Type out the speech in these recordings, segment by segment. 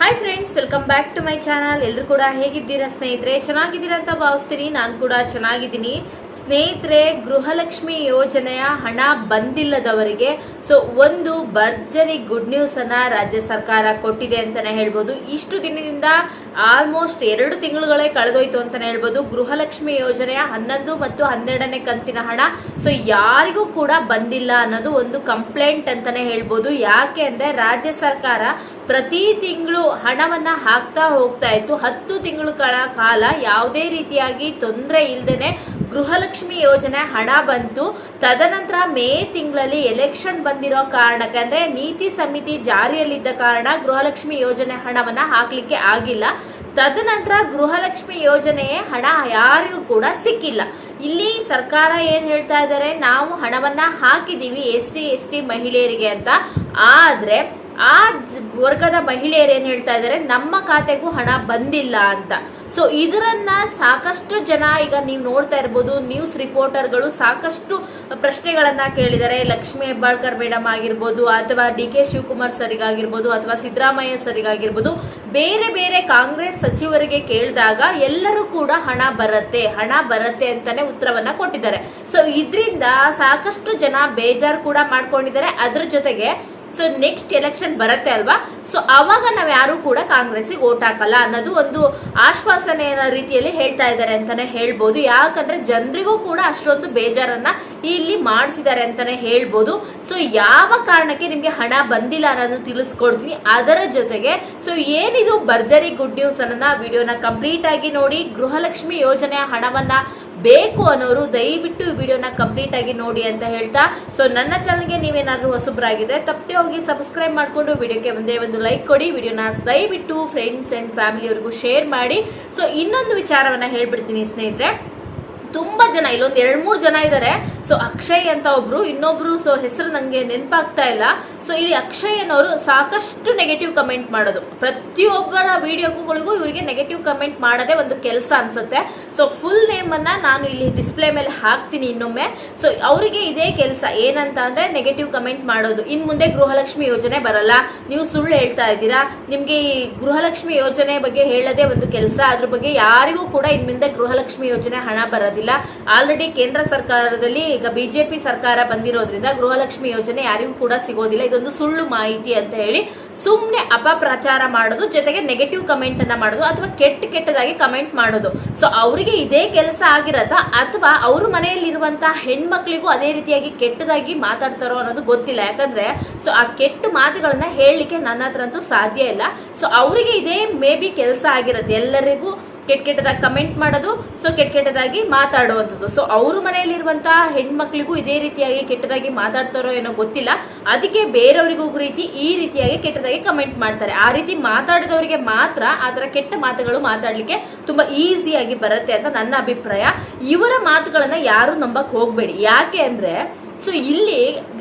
Hi friends welcome back to my channel ಎಲ್ಲರೂ ಕೂಡ ಹೇಗಿದ್ದೀರಾ ಸ್ನೇಹಿತರೆ? ಚೆನ್ನಾಗಿದ್ದೀರಾ ಅಂತ ಭಾವಿಸ್ತೀನಿ. ನಾನು ಕೂಡ ಚೆನ್ನಾಗಿದ್ದೀನಿ. ಸ್ನೇಹಿತರೆ, ಗೃಹಲಕ್ಷ್ಮಿ ಯೋಜನೆಯ ಹಣ ಬಂದಿಲ್ಲದವರಿಗೆ ಸೊ ಒಂದು ಭರ್ಜರಿ ಗುಡ್ ನ್ಯೂಸ್ ಅನ್ನ ರಾಜ್ಯ ಸರ್ಕಾರ ಕೊಟ್ಟಿದೆ ಅಂತಾನೆ ಹೇಳ್ಬೋದು. ಇಷ್ಟು ದಿನದಿಂದ ಆಲ್ಮೋಸ್ಟ್ ಎರಡು ತಿಂಗಳುಗಳೇ ಕಳೆದೋಯ್ತು ಅಂತಾನೆ ಹೇಳ್ಬೋದು. ಗೃಹಲಕ್ಷ್ಮಿ ಯೋಜನೆಯ ಹನ್ನೊಂದು ಮತ್ತು ಹನ್ನೆರಡನೇ ಕಂತಿನ ಹಣ ಸೊ ಯಾರಿಗೂ ಕೂಡ ಬಂದಿಲ್ಲ ಅನ್ನೋದು ಒಂದು ಕಂಪ್ಲೇಂಟ್ ಅಂತಾನೆ ಹೇಳ್ಬೋದು. ಯಾಕೆ ಅಂದ್ರೆ ರಾಜ್ಯ ಸರ್ಕಾರ ಪ್ರತಿ ತಿಂಗಳು ಹಣವನ್ನ ಹಾಕ್ತಾ ಹೋಗ್ತಾ ಇತ್ತು. ಹತ್ತು ತಿಂಗಳುಗಳ ಕಾಲ ಯಾವುದೇ ರೀತಿಯಾಗಿ ತೊಂದರೆ ಇಲ್ದೇನೆ ಗೃಹಲಕ್ಷ್ಮಿ ಯೋಜನೆ ಹಣ ಬಂತು. ತದನಂತರ ಮೇ ತಿಂಗಳಲ್ಲಿ ಎಲೆಕ್ಷನ್ ಬಂದಿರೋ ಕಾರಣಕ್ಕೆ ಅಂದ್ರೆ ನೀತಿ ಸಮಿತಿ ಜಾರಿಯಲ್ಲಿದ್ದ ಕಾರಣ ಗೃಹಲಕ್ಷ್ಮಿ ಯೋಜನೆ ಹಣವನ್ನ ಹಾಕ್ಲಿಕ್ಕೆ ಆಗಿಲ್ಲ. ತದನಂತರ ಗೃಹಲಕ್ಷ್ಮಿ ಯೋಜನೆಯೇ ಹಣ ಯಾರಿಗೂ ಕೂಡ ಸಿಕ್ಕಿಲ್ಲ. ಇಲ್ಲಿ ಸರ್ಕಾರ ಏನ್ ಹೇಳ್ತಾ ಇದ್ದಾರೆ, ನಾವು ಹಣವನ್ನ ಹಾಕಿದೀವಿ ಎಸ್ ಸಿ, ಎಸ್ ಟಿ ಮಹಿಳೆಯರಿಗೆ ಅಂತ. ಆದ್ರೆ ಆ ವರ್ಗದ ಮಹಿಳೆಯರು ಏನ್ ಹೇಳ್ತಾ ಇದ್ದಾರೆ, ನಮ್ಮ ಖಾತೆಗೂ ಹಣ ಬಂದಿಲ್ಲ ಅಂತ. ಸೊ ಇದರನ್ನ ಸಾಕಷ್ಟು ಜನ ಈಗ ನೀವು ನೋಡ್ತಾ ಇರ್ಬೋದು ನ್ಯೂಸ್ ರಿಪೋರ್ಟರ್ಗಳು ಸಾಕಷ್ಟು ಪ್ರಶ್ನೆಗಳನ್ನ ಕೇಳಿದ್ದಾರೆ. ಲಕ್ಷ್ಮಿ ಹೆಬ್ಬಾಳ್ಕರ್ ಮೇಡಮ್ ಆಗಿರ್ಬೋದು, ಅಥವಾ ಡಿ ಕೆ ಶಿವಕುಮಾರ್ ಸರಿಗಾಗಿರ್ಬೋದು, ಅಥವಾ ಸಿದ್ದರಾಮಯ್ಯ ಸರಿಗಾಗಿರ್ಬೋದು, ಬೇರೆ ಬೇರೆ ಕಾಂಗ್ರೆಸ್ ಸಚಿವರಿಗೆ ಕೇಳಿದಾಗ ಎಲ್ಲರೂ ಕೂಡ ಹಣ ಬರುತ್ತೆ ಹಣ ಬರುತ್ತೆ ಅಂತಾನೆ ಉತ್ತರವನ್ನ ಕೊಟ್ಟಿದ್ದಾರೆ. ಸೊ ಇದರಿಂದ ಸಾಕಷ್ಟು ಜನ ಬೇಜಾರು ಕೂಡ ಮಾಡ್ಕೊಂಡಿದ್ದಾರೆ. ಅದ್ರ ಜೊತೆಗೆ ಸೊ ನೆಕ್ಸ್ಟ್ ಎಲೆಕ್ಷನ್ ಬರುತ್ತೆ ಅಲ್ವಾ? ಸೊ ಅವಾಗ ನಾವು ಯಾರು ಕೂಡ ಕಾಂಗ್ರೆಸ್ಗೆ ಓಟ್ ಹಾಕಲ್ಲ ಅನ್ನೋದು ಒಂದು ಆಶ್ವಾಸನೆಯ ರೀತಿಯಲ್ಲಿ ಹೇಳ್ತಾ ಇದ್ದಾರೆ ಅಂತಾನೆ ಹೇಳ್ಬೋದು. ಯಾಕಂದ್ರೆ ಜನರಿಗೂ ಕೂಡ ಅಷ್ಟೊಂದು ಬೇಜಾರನ್ನ ಇಲ್ಲಿ ಮಾಡಿಸಿದ್ದಾರೆ ಅಂತಾನೆ ಹೇಳ್ಬೋದು. ಸೊ ಯಾವ ಕಾರಣಕ್ಕೆ ನಿಮ್ಗೆ ಹಣ ಬಂದಿಲ್ಲ ಅನ್ನೋದು ತಿಳಿಸ್ಕೊಡ್ತೀನಿ. ಅದರ ಜೊತೆಗೆ ಸೊ ಏನಿದು ಭರ್ಜರಿ ಗುಡ್ ನ್ಯೂಸ್ ಅನ್ನೋದನ್ನ ವಿಡಿಯೋನ ಕಂಪ್ಲೀಟ್ ಆಗಿ ನೋಡಿ. ಗೃಹಲಕ್ಷ್ಮಿ ಯೋಜನೆಯ ಹಣವನ್ನ ಬೇಕು ಅನ್ನೋರು ದಯವಿಟ್ಟು ಈ ವಿಡಿಯೋನ ಕಂಪ್ಲೀಟ್ ಆಗಿ ನೋಡಿ ಅಂತ ಹೇಳ್ತಾ. ಸೊ ನನ್ನ ಚಾನಲ್ಗೆ ನೀವೇನಾದ್ರೂ ಹೊಸಬ್ರಾಗಿದ್ರೆ ತಪ್ಪದೆ ಹೋಗಿ ಸಬ್ಸ್ಕ್ರೈಬ್ ಮಾಡಿಕೊಂಡು ವಿಡಿಯೋಕ್ಕೆ ಒಂದೇ ಒಂದು ಲೈಕ್ ಕೊಡಿ. ವಿಡಿಯೋನ ದಯವಿಟ್ಟು ಫ್ರೆಂಡ್ಸ್ ಅಂಡ್ ಫ್ಯಾಮಿಲಿಯವರಿಗೂ ಶೇರ್ ಮಾಡಿ. ಸೊ ಇನ್ನೊಂದು ವಿಚಾರವನ್ನ ಹೇಳ್ಬಿಡ್ತೀನಿ ಸ್ನೇಹಿತರೆ. ತುಂಬಾ ಜನ, ಇಲ್ಲೊಂದು ಎರಡ್ ಮೂರು ಜನ ಇದ್ದಾರೆ ಸೊ ಅಕ್ಷಯ್ ಅಂತ ಒಬ್ರು, ಇನ್ನೊಬ್ರು ಸೊ ಹೆಸರು ನಂಗೆ ನೆನಪಾಗ್ತಾ ಇಲ್ಲ. ಸೊ ಇಲ್ಲಿ ಅಕ್ಷಯ್ ಅನ್ನೋರು ಸಾಕಷ್ಟು ನೆಗೆಟಿವ್ ಕಮೆಂಟ್ ಮಾಡೋದು. ಪ್ರತಿಯೊಬ್ಬರ ವಿಡಿಯೋಗಳಿಗೂ ಇವರಿಗೆ ನೆಗೆಟಿವ್ ಕಮೆಂಟ್ ಮಾಡೋದೇ ಒಂದು ಕೆಲಸ ಅನ್ಸುತ್ತೆ. ಸೊ ಫುಲ್ ನೇಮ್ ಅನ್ನ ನಾನು ಇಲ್ಲಿ ಡಿಸ್ಪ್ಲೇ ಮೇಲೆ ಹಾಕ್ತೀನಿ ಇನ್ನೊಮ್ಮೆ. ಸೊ ಅವರಿಗೆ ಇದೇ ಕೆಲಸ. ಏನಂತ ಅಂದ್ರೆ ನೆಗೆಟಿವ್ ಕಮೆಂಟ್ ಮಾಡೋದು. ಇನ್ ಮುಂದೆ ಗೃಹಲಕ್ಷ್ಮಿ ಯೋಜನೆ ಬರಲ್ಲ. ನೀವು ಸುಳ್ಳು ಹೇಳ್ತಾ ಇದ್ದೀರಾ? ನಿಮ್ಗೆ ಈ ಗೃಹಲಕ್ಷ್ಮಿ ಯೋಜನೆ ಬಗ್ಗೆ ಹೇಳೋದೇ ಒಂದು ಕೆಲಸ. ಅದ್ರ ಬಗ್ಗೆ ಯಾರಿಗೂ ಕೂಡ ಇನ್ ಮುಂದೆ ಗೃಹಲಕ್ಷ್ಮಿ ಯೋಜನೆ ಹಣ ಬರೋದಿಲ್ಲ. ಆಲ್ರೆಡಿ ಕೇಂದ್ರ ಸರ್ಕಾರದಲ್ಲಿ ಈಗ ಬಿಜೆಪಿ ಸರ್ಕಾರ ಬಂದಿರೋದ್ರಿಂದ ಗೃಹಲಕ್ಷ್ಮಿ ಯೋಜನೆ ಯಾರಿಗೂ ಕೂಡ ಸಿಗೋದಿಲ್ಲ. ಇದೊಂದು ಸುಳ್ಳು ಮಾಹಿತಿ ಅಂತ ಹೇಳಿ ಸುಮ್ಮನೆ ಅಪಪ್ರಚಾರ ಮಾಡೋದು, ಜೊತೆಗೆ ನೆಗೆಟಿವ್ ಕಮೆಂಟ್ ಅನ್ನ ಮಾಡೋದು ಅಥವಾ ಕೆಟ್ಟ ಕೆಟ್ಟದಾಗಿ ಕಮೆಂಟ್ ಮಾಡೋದು. ಸೊ ಅವರಿಗೆ ಇದೇ ಕೆಲಸ ಆಗಿರತ್ತಾ ಅಥವಾ ಅವ್ರ ಮನೆಯಲ್ಲಿರುವಂತಹ ಹೆಣ್ಮಕ್ಳಿಗೂ ಅದೇ ರೀತಿಯಾಗಿ ಕೆಟ್ಟದಾಗಿ ಮಾತಾಡ್ತಾರೋ ಅನ್ನೋದು ಗೊತ್ತಿಲ್ಲ. ಯಾಕಂದ್ರೆ ಸೊ ಆ ಕೆಟ್ಟ ಮಾತುಗಳನ್ನ ಹೇಳಲಿಕ್ಕೆ ನನ್ನ ಸಾಧ್ಯ ಇಲ್ಲ. ಸೊ ಅವರಿಗೆ ಇದೇ ಮೇ ಬಿ ಕೆಲಸ ಆಗಿರತ್ತೆ. ಎಲ್ಲರಿಗೂ ಕೆಟ್ಟ ಕೆಟ್ಟದಾಗಿ ಕಮೆಂಟ್ ಮಾಡೋದು ಸೊ ಕೆಟ್ಟ ಕೆಟ್ಟದಾಗಿ ಮಾತಾಡುವಂಥದ್ದು. ಸೊ ಅವ್ರ ಮನೆಯಲ್ಲಿರುವಂತಹ ಹೆಣ್ಮಕ್ಳಿಗೂ ಇದೇ ರೀತಿಯಾಗಿ ಕೆಟ್ಟದಾಗಿ ಮಾತಾಡ್ತಾರೋ ಏನೋ ಗೊತ್ತಿಲ್ಲ. ಅದಕ್ಕೆ ಬೇರೆಯವರಿಗೂ ರೀತಿ ಈ ರೀತಿಯಾಗಿ ಕೆಟ್ಟದಾಗಿ ಕಮೆಂಟ್ ಮಾಡ್ತಾರೆ. ಆ ರೀತಿ ಮಾತಾಡಿದವರಿಗೆ ಮಾತ್ರ ಆ ಕೆಟ್ಟ ಮಾತುಗಳು ಮಾತಾಡ್ಲಿಕ್ಕೆ ತುಂಬಾ ಈಸಿಯಾಗಿ ಬರುತ್ತೆ ಅಂತ ನನ್ನ ಅಭಿಪ್ರಾಯ. ಇವರ ಮಾತುಗಳನ್ನ ಯಾರು ನಂಬಕ್ ಹೋಗ್ಬೇಡಿ. ಯಾಕೆ ಅಂದ್ರೆ ಸೊ ಇಲ್ಲಿ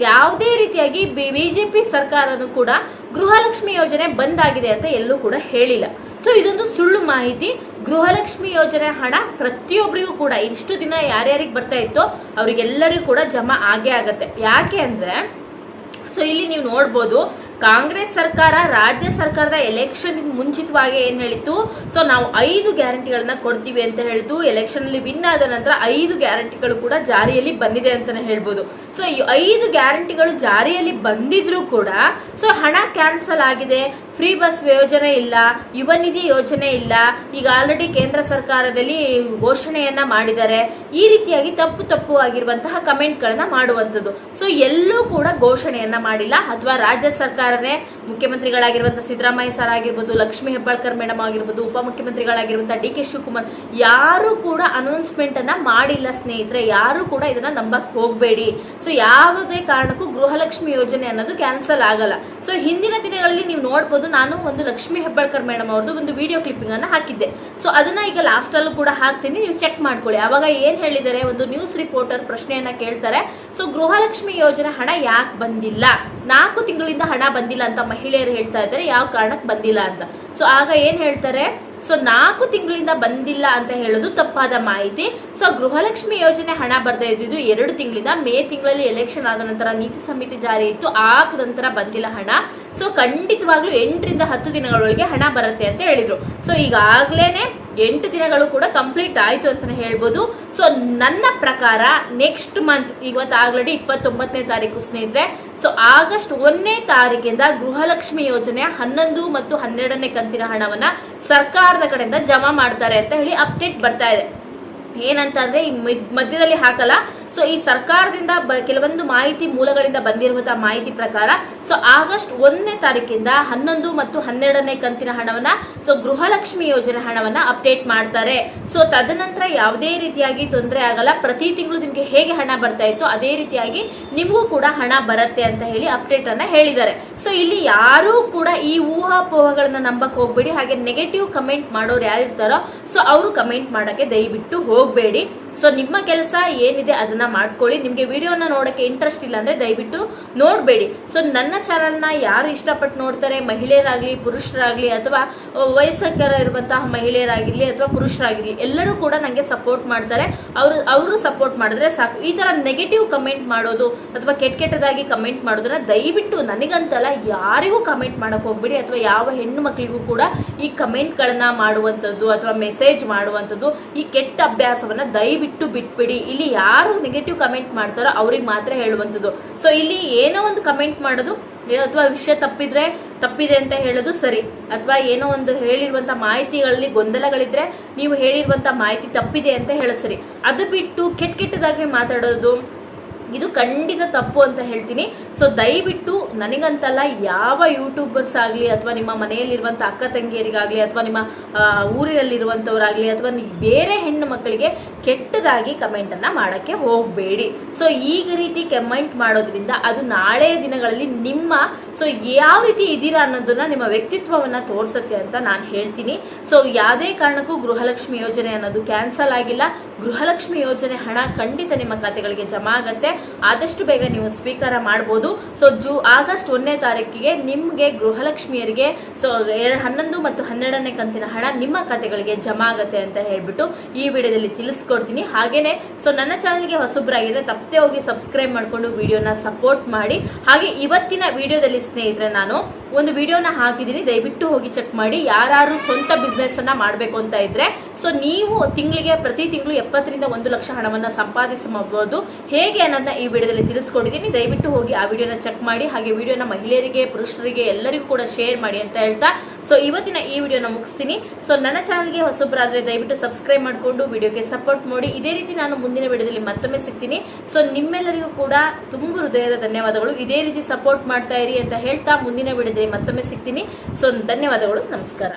ಯಾವುದೇ ರೀತಿಯಾಗಿ ಬಿಜೆಪಿ ಸರ್ಕಾರನು ಕೂಡ ಗೃಹಲಕ್ಷ್ಮಿ ಯೋಜನೆ ಬಂದ್ ಆಗಿದೆ ಅಂತ ಎಲ್ಲೂ ಕೂಡ ಹೇಳಿಲ್ಲ. ಸೊ ಇದೊಂದು ಸುಳ್ಳು ಮಾಹಿತಿ. ಗೃಹಲಕ್ಷ್ಮಿ ಯೋಜನೆ ಹಣ ಪ್ರತಿಯೊಬ್ಬರಿಗೂ ಕೂಡ, ಇಷ್ಟು ದಿನ ಯಾರ್ಯಾರಿಗೆ ಬರ್ತಾ ಇತ್ತೋ ಅವ್ರಿಗೆಲ್ಲರಿಗೂ ಕೂಡ ಜಮಾ ಆಗೇ ಆಗತ್ತೆ. ಯಾಕೆ ಅಂದ್ರೆ, ಸೊ ಇಲ್ಲಿ ನೀವು ನೋಡ್ಬೋದು, ಕಾಂಗ್ರೆಸ್ ಸರ್ಕಾರ ರಾಜ್ಯ ಸರ್ಕಾರದ ಎಲೆಕ್ಷನ್ ಮುಂಚಿತವಾಗಿ ಏನ್ ಹೇಳಿತ್ತು? ಸೊ ನಾವು ಐದು ಗ್ಯಾರಂಟಿಗಳನ್ನ ಕೊಡ್ತೀವಿ ಅಂತ ಹೇಳಿದ್ದು ಎಲೆಕ್ಷನ್ ಅಲ್ಲಿ ವಿನ್ ಆದ ನಂತರ ಐದು ಗ್ಯಾರಂಟಿಗಳು ಕೂಡ ಜಾರಿಯಲ್ಲಿ ಬಂದಿದೆ ಅಂತಾನೆ ಹೇಳ್ಬೋದು. ಸೊ ಈ ಐದು ಗ್ಯಾರಂಟಿಗಳು ಜಾರಿಯಲ್ಲಿ ಬಂದಿದ್ರು ಕೂಡ, ಸೊ ಹಣ ಕ್ಯಾನ್ಸಲ್ ಆಗಿದೆ. ಫ್ರೀ ಬಸ್ ಯೋಜನೆ ಇಲ್ಲ, ಯುವ ನಿಧಿ ಯೋಜನೆ ಇಲ್ಲ, ಈಗ ಆಲ್ರೆಡಿ ಕೇಂದ್ರ ಸರ್ಕಾರದಲ್ಲಿ ಘೋಷಣೆಯನ್ನ ಮಾಡಿದ್ದಾರೆ. ಈ ರೀತಿಯಾಗಿ ತಪ್ಪು ತಪ್ಪು ಆಗಿರುವಂತಹ ಕಮೆಂಟ್ಗಳನ್ನ ಮಾಡುವಂಥದ್ದು. ಸೊ ಎಲ್ಲೂ ಕೂಡ ಘೋಷಣೆಯನ್ನ ಮಾಡಿಲ್ಲ. ಅಥವಾ ರಾಜ್ಯ ಸರ್ಕಾರನೇ ಮುಖ್ಯಮಂತ್ರಿಗಳಾಗಿರುವಂತಹ ಸಿದ್ದರಾಮಯ್ಯ ಸರ್ ಆಗಿರ್ಬೋದು, ಲಕ್ಷ್ಮೀ ಹೆಬ್ಬಾಳ್ಕರ್ ಮೇಡಮ್ ಆಗಿರ್ಬೋದು ಉಪಮುಖ್ಯಮಂತ್ರಿಗಳಾಗಿರುವಂತಹ ಡಿ ಕೆ ಶಿವಕುಮಾರ್, ಯಾರು ಕೂಡ ಅನೌನ್ಸ್ಮೆಂಟ್ ಅನ್ನ ಮಾಡಿಲ್ಲ ಸ್ನೇಹಿತರೆ. ಯಾರು ಕೂಡ ಇದನ್ನ ನಂಬಕ್ ಹೋಗ್ಬೇಡಿ. ಸೊ ಯಾವುದೇ ಕಾರಣಕ್ಕೂ ಗೃಹಲಕ್ಷ್ಮಿ ಯೋಜನೆ ಅನ್ನೋದು ಕ್ಯಾನ್ಸಲ್ ಆಗಲ್ಲ. ಸೊ ಹಿಂದಿನ ದಿನಗಳಲ್ಲಿ ನೀವು ನೋಡ್ಬೋದು, ನಾನು ಒಂದು ಲಕ್ಷ್ಮೀ ಹೆಬ್ಬಾಳ್ಕರ್ ಮೇಡಮ್ ಅವ್ರದ್ದು ಒಂದು ವಿಡಿಯೋ ಕ್ಲಿಪ್ಪಿಂಗ್ ಅನ್ನ ಹಾಕಿದ್ದೆ. ಸೊ ಅದನ್ನ ಈಗ ಲಾಸ್ಟ್ ಅಲ್ಲೂ ಕೂಡ ಹಾಕ್ತೀನಿ. ನೀವು ಚೆಕ್ ಮಾಡ್ಕೊಳ್ಳಿ. ಅವಾಗ ಏನ್ ಹೇಳಿದರೆ ಒಂದು ನ್ಯೂಸ್ ರಿಪೋರ್ಟರ್ ಪ್ರಶ್ನೆಯನ್ನ ಕೇಳ್ತಾರೆ. ಸೊ ಗೃಹಲಕ್ಷ್ಮಿ ಯೋಜನೆ ಹಣ ಯಾಕೆ ಬಂದಿಲ್ಲ? ನಾಲ್ಕು ತಿಂಗಳಿಂದ ಹಣ ಬಂದಿಲ್ಲ ಅಂತ ಮಹಿಳೆಯರು ಹೇಳ್ತಾ ಇದ್ದಾರೆ, ಯಾವ ಕಾರಣಕ್ಕೆ ಬಂದಿಲ್ಲ ಅಂತ. ಸೊ, ಆಗ ಏನ್ ಹೇಳ್ತಾರೆ? ಸೊ, ನಾಲ್ಕು ತಿಂಗಳಿಂದ ಬಂದಿಲ್ಲ ಅಂತ ಹೇಳೋದು ತಪ್ಪಾದ ಮಾಹಿತಿ. ಸೊ, ಗೃಹಲಕ್ಷ್ಮಿ ಯೋಜನೆ ಹಣ ಬರ್ದೇ ಇದ್ದಿದ್ದು ಎರಡು ತಿಂಗಳಿಂದ ಮೇ ತಿಂಗಳಲ್ಲಿ ಎಲೆಕ್ಷನ್ ಆದ ನಂತರ ನೀತಿ ಸಮಿತಿ ಜಾರಿ ಇತ್ತು, ಆ ನಂತರ ಬಂದಿಲ್ಲ ಹಣ. ಸೊ, ಖಂಡಿತವಾಗ್ಲೂ ಎಂಟರಿಂದ ಹತ್ತು ದಿನಗಳೊಳಗೆ ಹಣ ಬರುತ್ತೆ ಅಂತ ಹೇಳಿದ್ರು. ಸೊ, ಈಗಾಗ್ಲೇನೆ ಎಂಟು ದಿನಗಳು ಕೂಡ ಕಂಪ್ಲೀಟ್ ಆಯ್ತು ಅಂತಾನೆ ಹೇಳ್ಬೋದು. ಸೊ ನನ್ನ ಪ್ರಕಾರ ನೆಕ್ಸ್ಟ್ ಮಂತ್ ಇವತ್ತು ಆಲ್ರೆಡಿ ಇಪ್ಪತ್ತೊಂಬತ್ತನೇ ತಾರೀಕು ಸ್ನೇಹಿತರೆ ಸೊ ಆಗಸ್ಟ್ ಒಂದನೇ ತಾರೀಕಿಂದ ಗೃಹಲಕ್ಷ್ಮಿ ಯೋಜನೆ ಹನ್ನೊಂದು ಮತ್ತು ಹನ್ನೆರಡನೇ ಕಂತಿನ ಹಣವನ್ನ ಸರ್ಕಾರದ ಕಡೆಯಿಂದ ಜಮಾ ಮಾಡ್ತಾರೆ ಅಂತ ಹೇಳಿ ಅಪ್ಡೇಟ್ ಬರ್ತಾ ಇದೆ. ಏನಂತಂದ್ರೆ ಈ ಮಧ್ಯದಲ್ಲಿ ಹಾಕಲ್ಲ ಸೊ ಈ ಸರ್ಕಾರದಿಂದ ಕೆಲವೊಂದು ಮಾಹಿತಿ ಮೂಲಗಳಿಂದ ಬಂದಿರುವಂತಹ ಮಾಹಿತಿ ಪ್ರಕಾರ ಸೊ ಆಗಸ್ಟ್ ಒಂದನೇ ತಾರೀಕಿಂದ ಹನ್ನೊಂದು ಮತ್ತು ಹನ್ನೆರಡನೇ ಕಂತಿನ ಹಣವನ್ನ ಸೊ ಗೃಹಲಕ್ಷ್ಮಿ ಯೋಜನೆ ಹಣವನ್ನ ಅಪ್ಡೇಟ್ ಮಾಡ್ತಾರೆ. ಸೊ ತದನಂತರ ಯಾವುದೇ ರೀತಿಯಾಗಿ ತೊಂದರೆ ಆಗಲ್ಲ. ಪ್ರತಿ ತಿಂಗಳು ನಿಮ್ಗೆ ಹೇಗೆ ಹಣ ಬರ್ತಾ ಇತ್ತು ಅದೇ ರೀತಿಯಾಗಿ ನಿಮಗೂ ಕೂಡ ಹಣ ಬರುತ್ತೆ ಅಂತ ಹೇಳಿ ಅಪ್ಡೇಟ್ ಅನ್ನ ಹೇಳಿದ್ದಾರೆ. ಸೊ ಇಲ್ಲಿ ಯಾರೂ ಕೂಡ ಈ ಊಹಾಪೋಹಗಳನ್ನ ನಂಬಕ್ ಹೋಗ್ಬೇಡಿ. ಹಾಗೆ ನೆಗೆಟಿವ್ ಕಮೆಂಟ್ ಮಾಡೋರು ಯಾರಿರ್ತಾರೋ ಸೊ ಅವರು ಕಮೆಂಟ್ ಮಾಡಕ್ಕೆ ದಯವಿಟ್ಟು ಹೋಗಬೇಡಿ. ಸೊ ನಿಮ್ಮ ಕೆಲಸ ಏನಿದೆ ಅದನ್ನ ಮಾಡ್ಕೊಳ್ಳಿ. ನಿಮಗೆ ವಿಡಿಯೋನ ನೋಡಕ್ಕೆ ಇಂಟ್ರೆಸ್ಟ್ ಇಲ್ಲ ಅಂದ್ರೆ ದಯವಿಟ್ಟು ನೋಡಬೇಡಿ. ಸೊ ನನ್ನ ಚಾನಲ್ನ ಯಾರು ಇಷ್ಟಪಟ್ಟು ನೋಡ್ತಾರೆ? ಮಹಿಳೆಯರಾಗ್ಲಿ, ಪುರುಷರಾಗ್ಲಿ ಅಥವಾ ವಯಸ್ಸಕರ ಇರುವಂತಹ ಮಹಿಳೆಯರಾಗಿರಲಿ ಅಥವಾ ಪುರುಷರಾಗಿರಲಿ, ಎಲ್ಲರೂ ಕೂಡ ನನಗೆ ಸಪೋರ್ಟ್ ಮಾಡ್ತಾರೆ. ಅವರು ಅವರು ಸಪೋರ್ಟ್ ಮಾಡಿದ್ರೆ ಸಾಕು. ಈ ತರ ನೆಗೆಟಿವ್ ಕಮೆಂಟ್ ಮಾಡೋದು ಅಥವಾ ಕೆಟ್ಟ ಕೆಟ್ಟದಾಗಿ ಕಮೆಂಟ್ ಮಾಡೋದನ್ನ ದಯವಿಟ್ಟು ನನಗಂತಲ್ಲ ಯಾರಿಗೂ ಕಮೆಂಟ್ ಮಾಡಕ್ ಹೋಗ್ಬೇಡಿ. ಅಥವಾ ಯಾವ ಹೆಣ್ಣು ಮಕ್ಕಳಿಗೂ ಕೂಡ ಈ ಕಮೆಂಟ್ ಮಾಡುವಂಥದ್ದು ಅಥವಾ ಮೆಸೇಜ್ ಮಾಡುವಂತದ್ದು ಈ ಕೆಟ್ಟ ಅಭ್ಯಾಸವನ್ನ ದಯವಿಟ್ಟು ಬಿಟ್ಬಿಡಿ. ಇಲ್ಲಿ ಯಾರು ನೆಗೆಟಿವ್ ಕಮೆಂಟ್ ಮಾಡ್ತಾರೋ ಅವ್ರಿಗೆ ಮಾತ್ರ ಹೇಳುವಂಥದ್ದು. ಸೊ ಇಲ್ಲಿ ಏನೋ ಒಂದು ಕಮೆಂಟ್ ಮಾಡೋದು ಅಥವಾ ವಿಷಯ ತಪ್ಪಿದ್ರೆ ತಪ್ಪಿದೆ ಅಂತ ಹೇಳೋದು ಸರಿ. ಅಥವಾ ಏನೋ ಒಂದು ಹೇಳಿರುವಂತ ಮಾಹಿತಿಗಳಲ್ಲಿ ಗೊಂದಲಗಳಿದ್ರೆ ನೀವು ಹೇಳಿರುವಂತ ಮಾಹಿತಿ ತಪ್ಪಿದೆ ಅಂತ ಹೇಳೋದು ಸರಿ. ಅದು ಬಿಟ್ಟು ಕೆಟ್ಟ ಕೆಟ್ಟದಾಗಿ ಮಾತಾಡೋದು ಇದು ಖಂಡಿತ ತಪ್ಪು ಅಂತ ಹೇಳ್ತೀನಿ. ಸೊ ದಯವಿಟ್ಟು ನನಗಂತಲ್ಲ ಯಾವ ಯೂಟ್ಯೂಬರ್ಸ್ ಆಗಲಿ ಅಥವಾ ನಿಮ್ಮ ಮನೆಯಲ್ಲಿರುವಂಥ ಅಕ್ಕ ತಂಗಿಯರಿಗಾಗಲಿ ಅಥವಾ ನಿಮ್ಮ ಊರಿನಲ್ಲಿರುವಂಥವರಾಗಲಿ ಅಥವಾ ಬೇರೆ ಹೆಣ್ಣು ಮಕ್ಕಳಿಗೆ ಕೆಟ್ಟದಾಗಿ ಕಮೆಂಟನ್ನು ಮಾಡೋಕ್ಕೆ ಹೋಗಬೇಡಿ. ಸೊ ಈಗ ರೀತಿ ಕಮೆಂಟ್ ಮಾಡೋದ್ರಿಂದ ಅದು ನಾಳೆಯ ದಿನಗಳಲ್ಲಿ ನಿಮ್ಮ ಸೊ ಯಾವ ರೀತಿ ಇದ್ದೀರಾ ಅನ್ನೋದನ್ನ ನಿಮ್ಮ ವ್ಯಕ್ತಿತ್ವವನ್ನು ತೋರಿಸುತ್ತೆ ಅಂತ ನಾನು ಹೇಳ್ತೀನಿ. ಸೊ ಯಾವುದೇ ಕಾರಣಕ್ಕೂ ಗೃಹಲಕ್ಷ್ಮಿ ಯೋಜನೆ ಅನ್ನೋದು ಕ್ಯಾನ್ಸಲ್ ಆಗಿಲ್ಲ. ಗೃಹಲಕ್ಷ್ಮಿ ಯೋಜನೆ ಹಣ ಖಂಡಿತ ನಿಮ್ಮ ಖಾತೆಗಳಿಗೆ ಜಮಾ ಆಗತ್ತೆ. ಆದಷ್ಟು ಬೇಗ ನೀವು ಸ್ವೀಕಾರ ಮಾಡಬಹುದು ಸೊ ಜೂ ಆಗಸ್ಟ್ ಒಂದನೇ ತಾರೀಕಿಗೆ ನಿಮಗೆ ಗೃಹಲಕ್ಷ್ಮಿಯರಿಗೆ ಸೊ ಹನ್ನೊಂದು ಮತ್ತು ಹನ್ನೆರಡನೇ ಕಂತಿನ ಹಣ ನಿಮ್ಮ ಖಾತೆಗಳಿಗೆ ಜಮಾ ಆಗತ್ತೆ ಅಂತ ಹೇಳ್ಬಿಟ್ಟು ಈ ವಿಡಿಯೋದಲ್ಲಿ ತಿಳಿಸ್ಕೊಡ್ತೀನಿ. ಹಾಗೇನೆ ಸೊ ನನ್ನ ಚಾನಲ್ಗೆ ಹೊಸಬ್ರಾಗಿದ್ರೆ ತಪ್ಪದೆ ಹೋಗಿ ಸಬ್ಸ್ಕ್ರೈಬ್ ಮಾಡ್ಕೊಂಡು ವಿಡಿಯೋನ ಸಪೋರ್ಟ್ ಮಾಡಿ. ಹಾಗೆ ಇವತ್ತಿನ ವಿಡಿಯೋದಲ್ಲಿ ಸ್ನೇಹಿತರೆ ನಾನು ಒಂದು ವಿಡಿಯೋನ ಹಾಕಿದ್ದೀನಿ. ದಯವಿಟ್ಟು ಹೋಗಿ ಚೆಕ್ ಮಾಡಿ. ಯಾರು ಸ್ವಂತ ಬಿಸ್ನೆಸ್ ಅನ್ನ ಮಾಡಬೇಕು ಅಂತ ಇದ್ರೆ ಸೊ ನೀವು ತಿಂಗಳಿಗೆ ಪ್ರತಿ ತಿಂಗಳು ಎಪ್ಪತ್ತರಿಂದ ಒಂದು ಲಕ್ಷ ಹಣವನ್ನು ಸಂಪಾದಿಸಬಹುದು. ಹೇಗೆ ಅನ್ನೋದನ್ನ ಈ ವಿಡಿಯೋದಲ್ಲಿ ತಿಳಿಸ್ಕೊಂಡಿದ್ದೀನಿ ದಯವಿಟ್ಟು ಹೋಗಿ ಆ ವಿಡಿಯೋನ ಚೆಕ್ ಮಾಡಿ, ಹಾಗೆ ವಿಡಿಯೋನ ಮಹಿಳೆಯರಿಗೆ, ಪುರುಷರಿಗೆ, ಎಲ್ಲರಿಗೂ ಕೂಡ ಶೇರ್ ಮಾಡಿ ಅಂತ ಹೇಳ್ತಾ. ಸೊ ಇವತ್ತಿನ ಈ ವಿಡಿಯೋನ ಮುಗಿಸ್ತೀನಿ. ಸೊ ನನ್ನ ಚಾನಲ್ಗೆ ಹೊಸಬ್ರಾದ್ರೆ ದಯವಿಟ್ಟು ಸಬ್ಸ್ಕ್ರೈಬ್ ಮಾಡಿಕೊಂಡು ವಿಡಿಯೋಗೆ ಸಪೋರ್ಟ್ ಮಾಡಿ. ಇದೇ ರೀತಿ ನಾನು ಮುಂದಿನ ವಿಡಿಯೋದಲ್ಲಿ ಮತ್ತೊಮ್ಮೆ ಸಿಗ್ತೀನಿ. ಸೊ ನಿಮ್ಮೆಲ್ಲರಿಗೂ ಕೂಡ ತುಂಬ ಹೃದಯದ ಧನ್ಯವಾದಗಳು. ಇದೇ ರೀತಿ ಸಪೋರ್ಟ್ ಮಾಡ್ತಾ ಇರಿ ಅಂತ ಹೇಳ್ತಾ ಮುಂದಿನ ವಿಡಿಯೋದಲ್ಲಿ ಮತ್ತೊಮ್ಮೆ ಸಿಗ್ತೀನಿ. ಸೊ ಧನ್ಯವಾದಗಳು. ನಮಸ್ಕಾರ.